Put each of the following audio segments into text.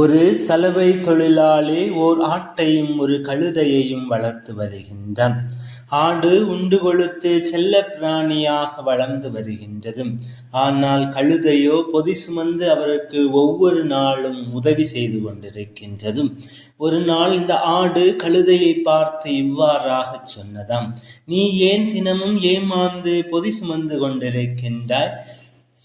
ஒரு சலவை தொழிலாளி ஓர் ஆட்டையும் ஒரு கழுதையையும் வளர்த்து வருகின்றான். ஆடு உண்டு கொழுத்து செல்ல பிராணியாக வளர்ந்து வருகின்றது. ஆனால் கழுதையோ பொதி சுமந்து அவருக்கு ஒவ்வொரு நாளும் உதவி செய்து கொண்டிருக்கின்றது. ஒரு நாள் இந்த ஆடு கழுதையை பார்த்து இவ்வாறாகச் சொன்னதாம் நீ ஏன் தினமும் ஏமாந்து பொதி சுமந்து கொண்டிருக்கின்றாய்?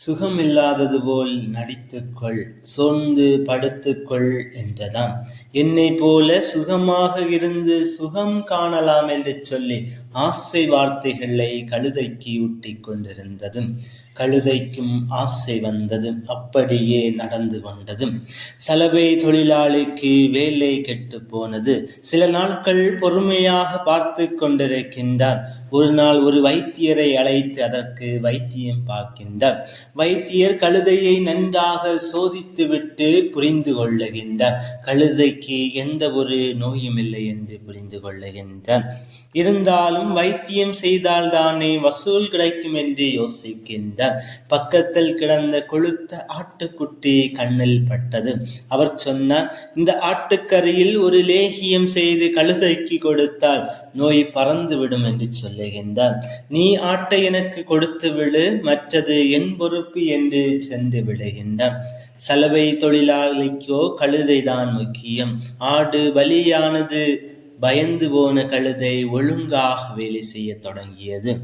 சுகமில்லாதது போல் நடித்துக்கொள் சோர்ந்து படுத்துக்கொள் என்றதாம். என்னை போல சுகமாக இருந்து சுகம் காணலாம் என்று சொல்லி ஆசை வார்த்தைகளை கழுதைக்கு ஊட்டிக் கொண்டிருந்ததும் கழுதைக்கும் ஆசை வந்ததும் அப்படியே நடந்து கொண்டதும் சலவை தொழிலாளிக்கு வேலை கெட்டுப் போனது. சில நாட்கள் பொறுமையாக பார்த்து கொண்டிருக்கின்றார். ஒரு நாள் ஒரு வைத்தியரை அழைத்து அதற்கு வைத்தியம் பார்க்கின்றார். வைத்தியர் கழுதையை நன்றாக சோதித்துவிட்டு புரிந்து கொள்ளுகின்றார். கழுதைக்கு எந்த ஒரு நோயும் இல்லை என்று புரிந்து கொள்ளுகின்றார். இருந்தாலும் வைத்தியம் செய்தால் தானே வசூல் கிடைக்கும் என்று யோசிக்கின்றார். பக்கத்தில் கிடந்த கொழுத்த ஆட்டுக்குட்டி கண்ணில் பட்டது. அவர் சொன்னார் இந்த ஆட்டுக்கறியில் ஒரு லேகியம் செய்து கழுதைக்கு கொடுத்தால் நோய் பறந்துவிடும் என்று சொல்லுகின்றார். நீ ஆட்டை எனக்கு கொடுத்து விடு மற்றது என்பொரு பொறுப்பு என்று சென்று விடுகின்றார். சலவை தொழிலாளிக்கோ கழுதைதான் முக்கியம். ஆடு பலியானது பயந்து போன கழுதை ஒழுங்காக வேலை செய்யத் தொடங்கியது.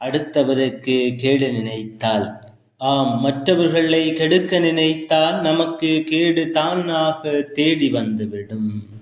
அடுத்தவருக்கு கேடு நினைத்தால் ஆம் மற்றவர்களை கெடுக்க நினைத்தால் நமக்கு கேடு தானாக தேடி வந்துவிடும்.